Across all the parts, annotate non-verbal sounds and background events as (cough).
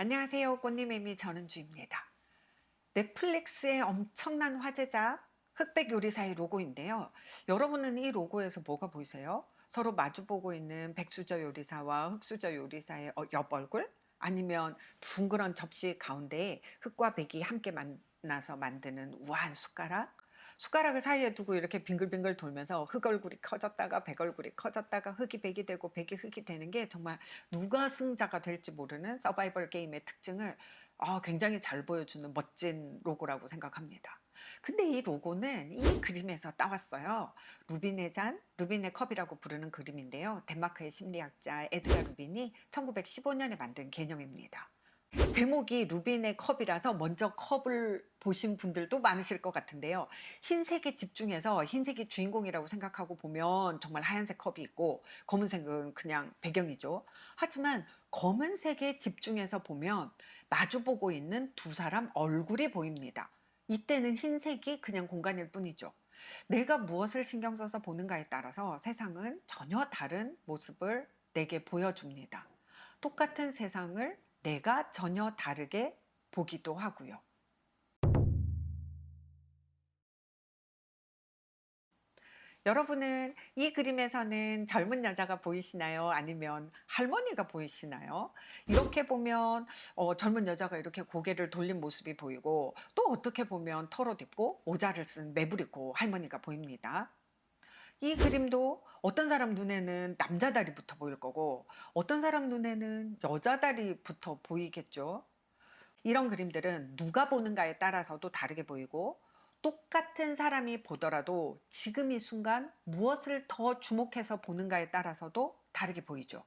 안녕하세요. 꽃님의미 전은주입니다. 넷플릭스의 엄청난 화제작 흑백 요리사의 로고인데요. 여러분은 이 로고에서 뭐가 보이세요? 서로 마주보고 있는 백수저 요리사와 흑수저 요리사의 어- 옆 얼굴? 아니면 둥그런 접시 가운데에 흑과 백이 함께 만나서 만드는 우아한 숟가락? 숟가락을 사이에 두고 이렇게 빙글빙글 돌면서 흑 얼굴이 커졌다가 백 얼굴이 커졌다가 흑이 백이 되고 백이 흑이 되는 게 정말 누가 승자가 될지 모르는 서바이벌 게임의 특징을 아, 굉장히 잘 보여주는 멋진 로고라고 생각합니다. 근데 이 로고는 이 그림에서 따왔어요. 루빈의 잔, 루빈의 컵이라고 부르는 그림인데요. 덴마크의 심리학자 에드가 루빈이 1915년에 만든 개념입니다. 제목이 루빈의 컵이라서 먼저 컵을 보신 분들도 많으실 것 같은데요. 흰색에 집중해서 흰색이 주인공이라고 생각하고 보면 정말 하얀색 컵이 있고 검은색은 그냥 배경이죠. 하지만 검은색에 집중해서 보면 마주보고 있는 두 사람 얼굴이 보입니다. 이때는 흰색이 그냥 공간일 뿐이죠. 내가 무엇을 신경 써서 보는가에 따라서 세상은 전혀 다른 모습을 내게 보여줍니다. 똑같은 세상을 내가 전혀 다르게 보기도 하고요. 여러분은 이 그림에서는 젊은 여자가 보이시나요? 아니면 할머니가 보이시나요? 이렇게 보면 어, 젊은 여자가 이렇게 고개를 돌린 모습이 보이고 또 어떻게 보면 털옷 입고 모자를 쓴 매부리 있고 할머니가 보입니다. 이 그림도 어떤 사람 눈에는 남자 다리부터 보일 거고 어떤 사람 눈에는 여자 다리부터 보이겠죠. 이런 그림들은 누가 보는가에 따라서도 다르게 보이고 똑같은 사람이 보더라도 지금 이 순간 무엇을 더 주목해서 보는가에 따라서도 다르게 보이죠.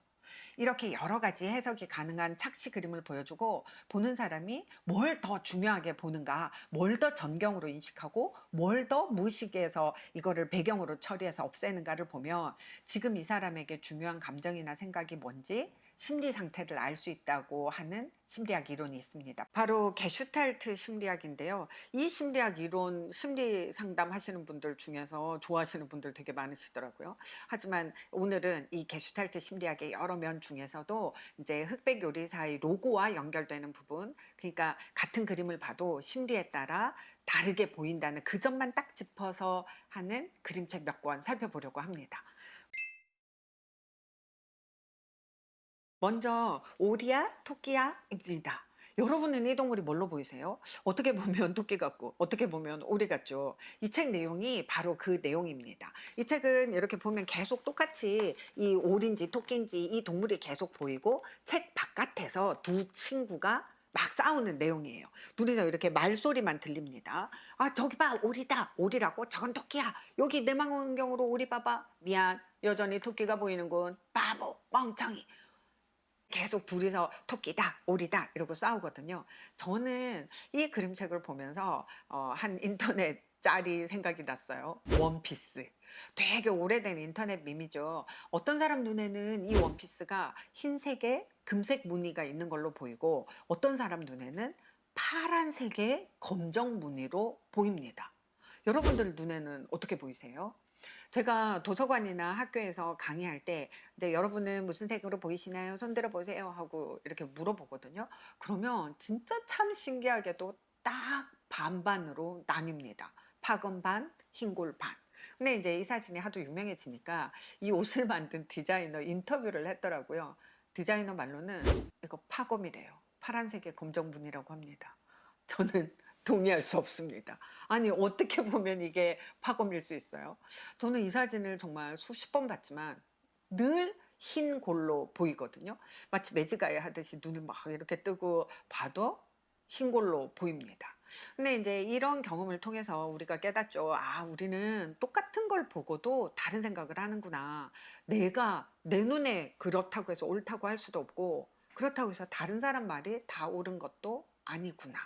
이렇게 여러 가지 해석이 가능한 착시 그림을 보여주고 보는 사람이 뭘 더 중요하게 보는가, 뭘 더 전경으로 인식하고 뭘 더 무의식에서 이거를 배경으로 처리해서 없애는가를 보면 지금 이 사람에게 중요한 감정이나 생각이 뭔지 심리 상태를 알 수 있다고 하는 심리학 이론이 있습니다. 바로 게슈탈트 심리학인데요. 이 심리학 이론 심리 상담 하시는 분들 중에서 좋아하시는 분들 되게 많으시더라고요. 하지만 오늘은 이 게슈탈트 심리학의 여러 면 중에서도 이제 흑백 요리사의 로고와 연결되는 부분, 그러니까 같은 그림을 봐도 심리에 따라 다르게 보인다는 그 점만 딱 짚어서 하는 그림책 몇 권 살펴보려고 합니다. 먼저 오리야, 토끼야입니다. 여러분은 이 동물이 뭘로 보이세요? 어떻게 보면 (laughs) 토끼 같고 어떻게 보면 오리 같죠. 이 책 내용이 바로 그 내용입니다. 이 책은 이렇게 보면 계속 똑같이 이 오리인지 토끼인지 이 동물이 계속 보이고 책 바깥에서 두 친구가 막 싸우는 내용이에요. 둘이서 이렇게 말소리만 들립니다. 아 저기 봐 오리다 오리라고 저건 토끼야 여기 내 망원경으로 오리 봐봐 미안 여전히 토끼가 보이는군 바보 멍청이 계속 둘이서 토끼다, 오리다 이러고 싸우거든요. 저는 이 그림책을 보면서 어, 한 인터넷 짤이 생각이 났어요. 원피스. 되게 오래된 인터넷 밈이죠. 어떤 사람 눈에는 이 원피스가 흰색에 금색 무늬가 있는 걸로 보이고 어떤 사람 눈에는 파란색의 검정 무늬로 보입니다. 여러분들 눈에는 어떻게 보이세요? 제가 도서관이나 학교에서 강의할 때 이제 여러분은 무슨 색으로 보이시나요? 손 들어 보세요 하고 이렇게 물어보거든요. 그러면 진짜 참 신기하게도 딱 반반으로 나뉩니다. 파건 반, 흰골 반. 근데 이제 이 사진이 하도 유명해지니까 이 옷을 (laughs) 만든 디자이너 인터뷰를 했더라고요. 디자이너 말로는 이거 파검이래요. 파란색의 검정분이라고 합니다. 저는 동의할 수 없습니다. 아니 어떻게 보면 이게 파검일 수 있어요? 저는 이 사진을 정말 수십 번 봤지만 늘 흰 골로 보이거든요. 마치 매직아이 하듯이 눈을 막 이렇게 뜨고 봐도 흰 골로 보입니다. 근데 이제 이런 경험을 통해서 우리가 깨닫죠. 아, 우리는 똑같은 걸 보고도 다른 생각을 하는구나. 내가 내 눈에 그렇다고 해서 옳다고 할 수도 없고 그렇다고 해서 다른 사람 말이 다 옳은 것도 아니구나.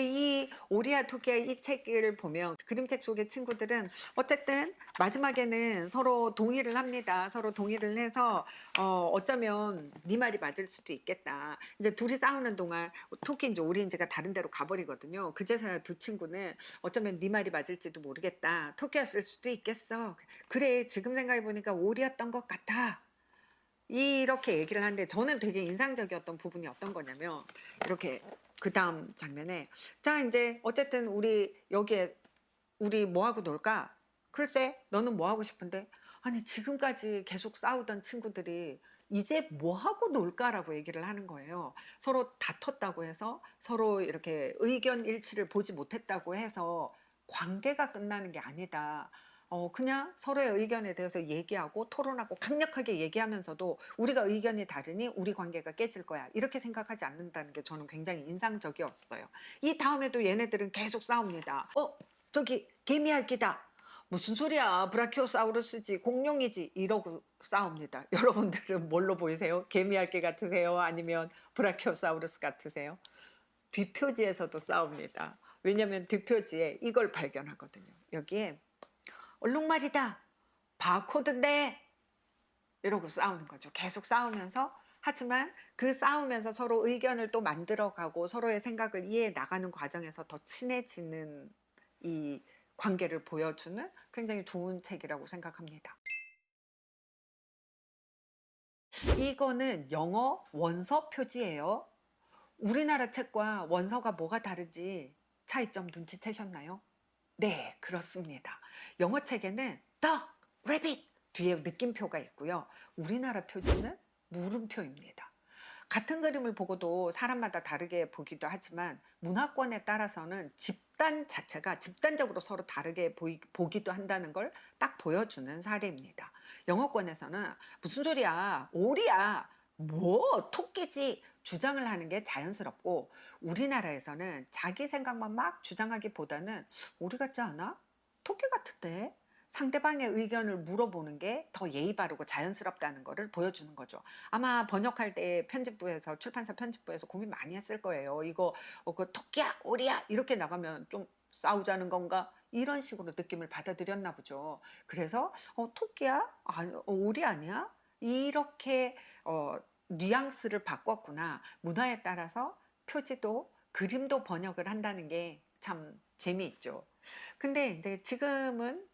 이 오리아 토끼의 이 책을 보면 그림책 속의 친구들은 어쨌든 마지막에는 서로 동의를 합니다. 서로 동의를 해서 어, 어쩌면 네 말이 맞을 수도 있겠다. 이제 둘이 싸우는 동안 토끼인지 오리인지가 다른 데로 가버리거든요. 그제서야 두 친구는 어쩌면 네 말이 맞을지도 모르겠다. 토끼였을 수도 있겠어. 그래 지금 생각해 보니까 오리였던 것 같아. 이렇게 얘기를 하는데 저는 되게 인상적이었던 부분이 어떤 거냐면 이렇게 그 다음 장면에 자 이제 어쨌든 우리 여기에 우리 뭐 하고 놀까? 글쎄 너는 뭐 하고 싶은데 아니 지금까지 계속 싸우던 친구들이 이제 뭐 하고 놀까라고 얘기를 하는 거예요. 서로 다퉜다고 해서 서로 이렇게 의견 일치를 보지 못했다고 해서 관계가 끝나는 게 아니다. 어, 그냥 서로의 의견에 대해서 얘기하고 토론하고 강력하게 얘기하면서도 우리가 의견이 다르니 우리 관계가 깨질 거야. 이렇게 생각하지 않는다는 게 저는 굉장히 인상적이었어요. 이 다음에도 얘네들은 계속 싸웁니다. 어, 저기 개미알기다. 무슨 소리야? 브라키오사우루스지 공룡이지 이러고 싸웁니다. (laughs) 여러분들은 뭘로 보이세요? 개미알기 같으세요? 아니면 브라키오사우루스 같으세요? 뒷표지에서도 싸웁니다. 왜냐하면 뒷표지에 이걸 발견하거든요. 여기에 얼룩말이다. 바코드인데 이러고 싸우는 거죠. 계속 싸우면서 하지만 그 싸우면서 서로 의견을 또 만들어가고 서로의 생각을 이해해 나가는 과정에서 더 친해지는 이 관계를 보여주는 굉장히 좋은 책이라고 생각합니다. 이거는 영어 원서 표지예요. 우리나라 책과 원서가 뭐가 다른지 차이점 눈치채셨나요? 네, 그렇습니다. 영어 책에는 duck, rabbit 뒤에 느낌표가 있고요. 우리나라 표지는 물음표입니다. 같은 그림을 보고도 사람마다 다르게 보기도 하지만 문화권에 따라서는 집단 자체가 집단적으로 서로 다르게 보이, 보기도 한다는 걸 딱 보여주는 사례입니다. 영어권에서는 무슨 소리야, 오리야, 뭐 토끼지 주장을 하는 게 자연스럽고 우리나라에서는 자기 생각만 막 주장하기보다는 오리 같지 않아? 토끼 같은데? 상대방의 의견을 물어보는 게 더 예의 바르고 자연스럽다는 것을 보여주는 거죠. 아마 번역할 때 편집부에서 출판사 편집부에서 고민 많이 했을 거예요. 이거 어, 그 토끼야, 오리야 이렇게 나가면 좀 싸우자는 건가? 이런 식으로 느낌을 받아들였나 보죠. 그래서 어, 토끼야? 아니, 어, 오리 아니야? 이렇게 어, 뉘앙스를 바꿨구나. 문화에 따라서 표지도 그림도 번역을 한다는 게 참 재미있죠. 근데 이제 지금은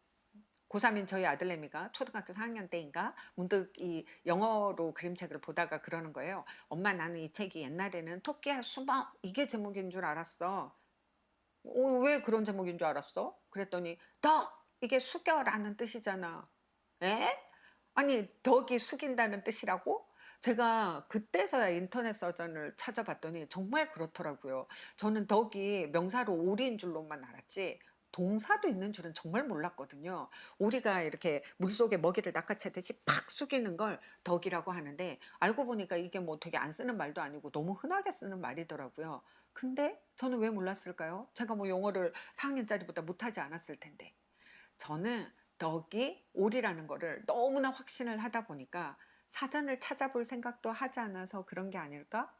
고3인 저희 아들내미가 초등학교 4학년 때인가 문득 이 영어로 그림책을 보다가 그러는 거예요. 엄마 나는 이 책이 옛날에는 토끼야 숨어 이게 제목인 줄 알았어. 어, 왜 그런 제목인 줄 알았어? 그랬더니 더 이게 숙여라는 뜻이잖아. 에? 아니 덕이 숙인다는 뜻이라고? 제가 그때서야 인터넷 서전을 찾아봤더니 정말 그렇더라고요. 저는 덕이 명사로 오리인 줄로만 알았지 동사도 있는 줄은 정말 몰랐거든요. 오리가 이렇게 물속에 먹이를 낚아채듯이 팍 숙이는 걸 덕이라고 하는데 알고 보니까 이게 뭐 되게 안 쓰는 말도 아니고 너무 흔하게 쓰는 말이더라고요. 근데 저는 왜 몰랐을까요? 제가 뭐 영어를 4학년짜리보다 못하지 않았을 텐데. 저는 덕이 오리라는 거를 너무나 확신을 하다 보니까 사전을 찾아볼 생각도 하지 않아서 그런 게 아닐까?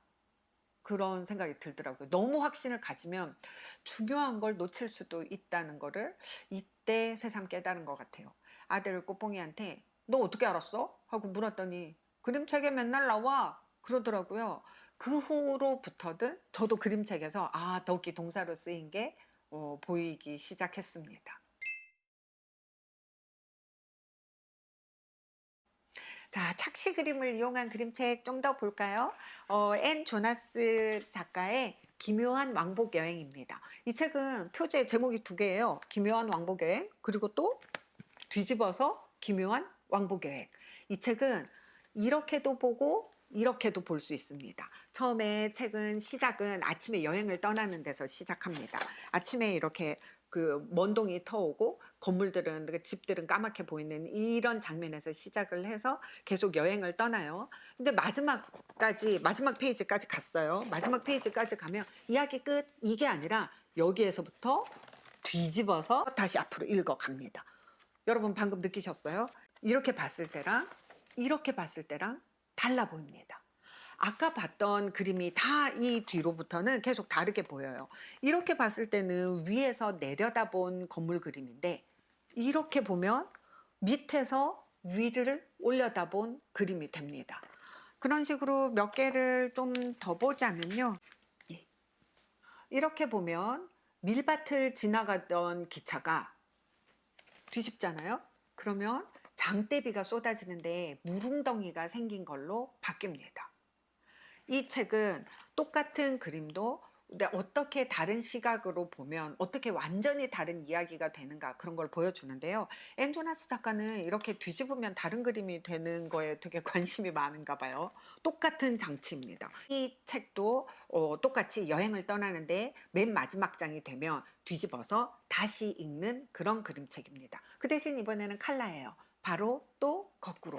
그런 생각이 들더라고요. 너무 확신을 가지면 중요한 걸 놓칠 수도 있다는 거를 이때 새삼 깨달은 것 같아요. 아들 꼬뽕이한테 너 어떻게 알았어? 하고 물었더니 그림책에 맨날 나와 그러더라고요. 그 후로부터든 저도 그림책에서 아 덕이 동사로 쓰인 게 어, 보이기 시작했습니다. 자, 착시 그림을 이용한 그림책 좀 더 볼까요? 어, 앤 조나스 작가의 기묘한 왕복 여행입니다. 이 책은 표제 제목이 두 개예요. 기묘한 왕복 여행 그리고 또 뒤집어서 기묘한 왕복 여행. 이 책은 이렇게도 보고 이렇게도 볼 수 있습니다. 처음에 책은 시작은 아침에 여행을 떠나는 데서 시작합니다. 아침에 이렇게 그 먼동이 터오고 건물들은 그 집들은 까맣게 보이는 이런 장면에서 시작을 해서 계속 여행을 떠나요. 근데 마지막까지 마지막 페이지까지 갔어요. 마지막 페이지까지 가면 이야기 끝 이게 아니라 여기에서부터 뒤집어서 다시 앞으로 읽어갑니다. 여러분 방금 느끼셨어요? 이렇게 봤을 때랑 이렇게 봤을 때랑 달라 보입니다. 아까 봤던 그림이 다 이 뒤로부터는 계속 다르게 보여요. 이렇게 봤을 때는 위에서 내려다본 건물 그림인데 이렇게 보면 밑에서 위를 올려다본 그림이 됩니다. 그런 식으로 몇 개를 좀 더 보자면요. 예. 이렇게 보면 밀밭을 지나가던 기차가 뒤집잖아요. 그러면 장대비가 쏟아지는데 무릉덩이가 생긴 걸로 바뀝니다. 이 책은 똑같은 그림도 어떻게 다른 시각으로 보면 어떻게 완전히 다른 이야기가 되는가 그런 걸 보여주는데요. 앤조나스 작가는 이렇게 뒤집으면 다른 그림이 되는 거에 되게 (laughs) 관심이 많은가 봐요. 똑같은 장치입니다. 이 책도 어, 똑같이 여행을 떠나는데 맨 마지막 장이 되면 뒤집어서 다시 읽는 그런 그림책입니다. 그 대신 이번에는 칼라예요. 바로 또 거꾸로.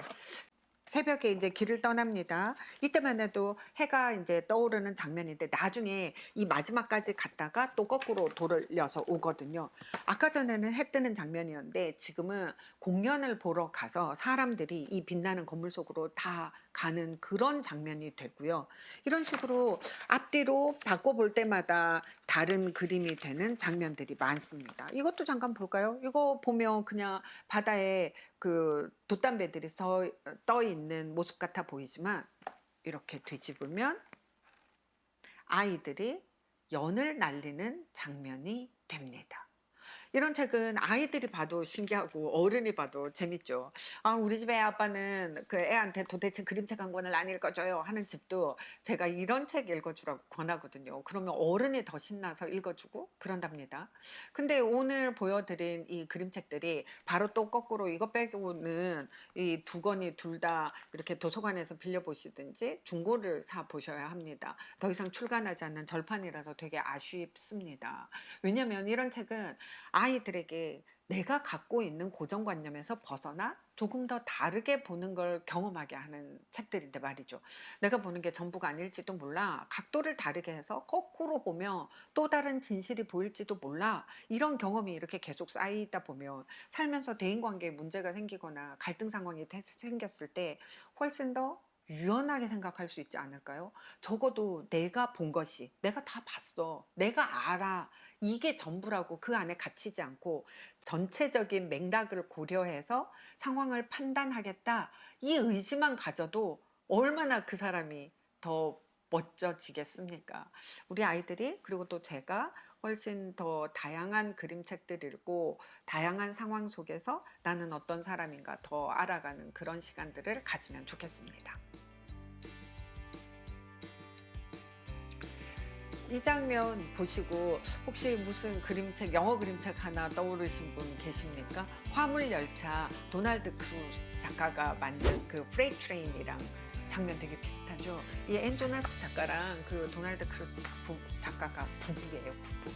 새벽에 이제 길을 떠납니다. 이때만 해도 해가 이제 떠오르는 장면인데 나중에 이 마지막까지 갔다가 또 거꾸로 돌려서 오거든요. 아까 전에는 해 뜨는 장면이었는데 지금은 공연을 보러 가서 사람들이 이 빛나는 건물 속으로 다 가는 그런 장면이 되고요. 이런 식으로 앞뒤로 바꿔볼 때마다 다른 그림이 되는 장면들이 많습니다. 이것도 잠깐 볼까요? 이거 보면 그냥 바다에 그 돛담배들이 서, 떠 있는 모습 같아 보이지만 이렇게 뒤집으면 아이들이 연을 날리는 장면이 됩니다. 이런 책은 아이들이 봐도 신기하고 어른이 봐도 재밌죠. 아, 우리 집에 아빠는 그 애한테 도대체 그림책 한 권을 안 읽어줘요 하는 집도 제가 이런 책 읽어주라고 권하거든요. 그러면 어른이 더 신나서 읽어주고 그런답니다. 근데 오늘 보여드린 이 그림책들이 바로 또 거꾸로 이거 빼고는 이 두 권이 둘 다 이렇게 도서관에서 빌려보시든지 중고를 사 보셔야 합니다. 더 이상 출간하지 않는 절판이라서 되게 아쉽습니다. 왜냐하면 이런 책은 아이들에게 내가 갖고 있는 고정관념에서 벗어나 조금 더 다르게 보는 걸 경험하게 하는 책들인데 말이죠. 내가 보는 게 전부가 아닐지도 몰라. 각도를 다르게 해서 거꾸로 보면 또 다른 진실이 보일지도 몰라. 이런 경험이 이렇게 계속 쌓이다 보면 살면서 대인관계에 문제가 생기거나 갈등 상황이 태- 생겼을 때 훨씬 더 유연하게 생각할 수 있지 않을까요? 적어도 내가 본 것이 내가 다 봤어. 내가 알아. 이게 전부라고 그 안에 갇히지 않고 전체적인 맥락을 고려해서 상황을 판단하겠다. 이 의지만 가져도 얼마나 그 사람이 더 멋져지겠습니까? 우리 아이들이 그리고 또 제가 훨씬 더 다양한 그림책들 읽고 다양한 상황 속에서 나는 어떤 사람인가 더 알아가는 그런 시간들을 가지면 좋겠습니다. 이 장면 보시고 혹시 무슨 그림책, 영어 그림책 하나 떠오르신 분 계십니까? 화물 열차 도날드 크루즈 작가가 만든 그 프레이 트레인이랑 장면 되게 비슷하죠. 이 앤조나스 작가랑 그 도날드 크루즈 부- 작가가 부부예요, 부부.